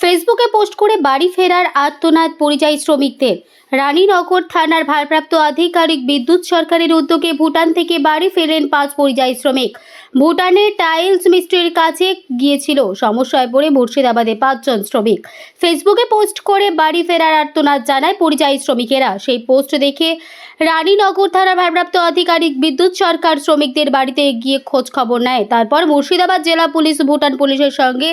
ফেসবুকে পোস্ট করে বাড়ি ফেরার আত্মনাদ পরিযায়ী শ্রমিকদের। রানীনগর থানার ভারপ্রাপ্ত আধিকারিক বিদ্যুৎ সরকারের উদ্যোগে ভুটান থেকে বাড়ি ফেরেন পাঁচ পরিযায়ী শ্রমিক। ভুটানের টাইলস মিস্ত্রির কাছে গিয়েছিল সমস্যায় পড়ে মুর্শিদাবাদে পাঁচজন শ্রমিক। ফেসবুকে পোস্ট করে বাড়ি ফেরার আর্তনাদ জানায় পরিযায়ী শ্রমিকেরা। সেই পোস্ট দেখে রানীনগর থানার ভারপ্রাপ্ত আধিকারিক বিদ্যুৎ সরকার শ্রমিকদের বাড়িতে গিয়ে খোঁজ খবর নেয়। তারপর মুর্শিদাবাদ জেলা পুলিশ ভুটান পুলিশের সঙ্গে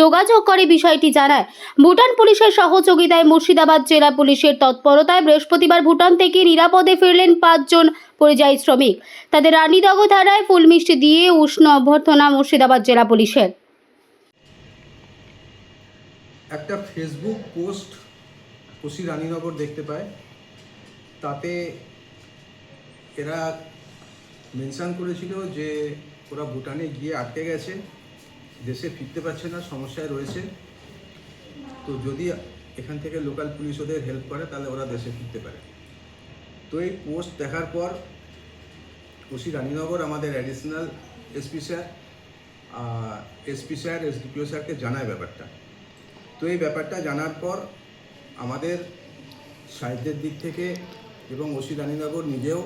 যোগাযোগ করে বিষয়টি জানায়। ভুটান পুলিশের সহযোগিতায় মুর্শিদাবাদ জেলা পুলিশের তৎপরতায় বৃহস্পতিবার ভুটান থেকে নিরাপদে ফিরলেন পাঁচজন পরিযায়ী শ্রমিক। তাদের রানীনগর ধারায় ফুল মিষ্টি দিয়ে উষ্ণ অভ্যর্থনা মুর্শিদাবাদ জেলা পুলিশের। একটা ফেসবুক পোস্ট ওসি রানীনগর দেখতে পায়। তাতে এরা মেনশান করেছিল যে ওরা ভুটানে গিয়ে আটকে গেছে, দেশে ফিরতে পারছে না, সমস্যায় রয়েছে। তো যদি এখান থেকে লোকাল পুলিশ ওদের হেল্প করে, তাহলে ওরা দেশে ফিরতে পারে। তো এই পোস্ট দেখার পর ওসি রানীনগর, আমাদের additional SP sir SP sir SDPO স্যারকে জানায় ব্যাপারটা। তো এই ব্যাপারটা জানার পর আমাদের সাহিত্যের দিক থেকে এবং ওসি রানীনগর নিজেও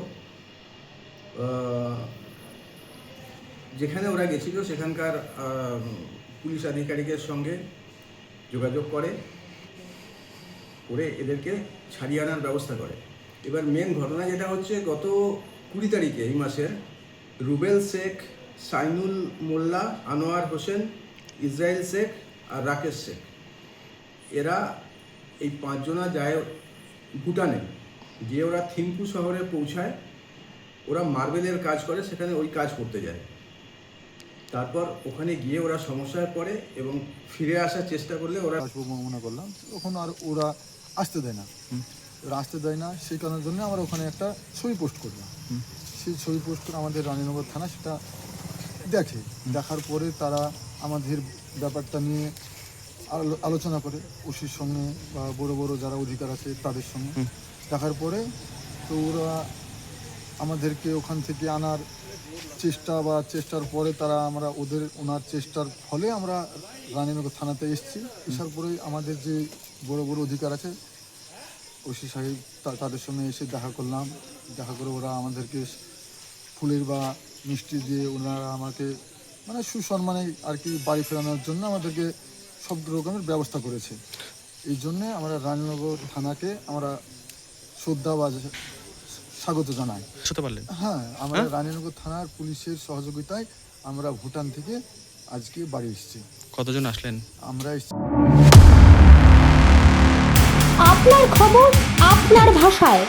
যেখানে ওরা গেছিল, সেখানকার পুলিশ আধিকারিকের সঙ্গে যোগাযোগ করে করে এদেরকে ছাড়িয়ে আনার ব্যবস্থা করে। এবার মেন ঘটনা যেটা হচ্ছে, গত কুড়ি তারিখে, এই মাসের, রুবেল শেখ, সাইনুল মোল্লা, আনোয়ার হোসেন ইসরায়েল শেখ আর রাকেশ শেখ। এরা এই পাঁচজনা যায় ভুটানে। গিয়ে ওরা থিম্পু শহরে পৌঁছায়। ওরা মার্বেলের কাজ করে, সেখানে ওই কাজ করতে যায়। তারপর ওখানে গিয়ে ওরা সমস্যায় পড়ে এবং ফিরে আসার চেষ্টা করলে ওরা মনে করলাম তখন আর ওরা আসতে দেয় না। ওরা আসতে দেয় না সেই কারণের জন্য আমরা ওখানে একটা ছবি পোস্ট করলাম। সেই ছবি পোস্ট করে আমাদের রানীনগর থানা সেটা দেখে। দেখার পরে তারা আমাদের ব্যাপারটা নিয়ে আলোচনা করে। ওসির সঙ্গে বা বড় বড় যারা অধিকার আছে তাদের সঙ্গে। দেখার পরে তো ওরা আমাদেরকে ওখান থেকে আনার চেষ্টা বা চেষ্টার পরে তারা আমরা ওদের, ওনার চেষ্টার ফলে আমরা রানীনগর থানাতে এসেছি। এসার পরে আমাদের যে বড় বড় অধিকার আছে, ওসি সাহেব তাদের সঙ্গে এসে দেখা করলাম। দেখা করে ওরা আমাদেরকে ফুলের বা মিষ্টি দিয়ে ওনারা আমাকে মানে সুসম্মানে আর কি বাড়ি ফেরানোর জন্য আমাদেরকে সব রকমের ব্যবস্থা করেছে। এই জন্যে আমরা রানীনগর থানাকে আমরা শ্রদ্ধা বা স্বাগত জানাই। শুতে পারলেন? হ্যাঁ আমরা রানীনগর থানার পুলিশের সহযোগিতায় আমরা ভুটান থেকে আজকে বাড়ি এসেছি। কতজন আসলেন? আমরা এসেছি। আপনার খবর আপনার ভাষায়।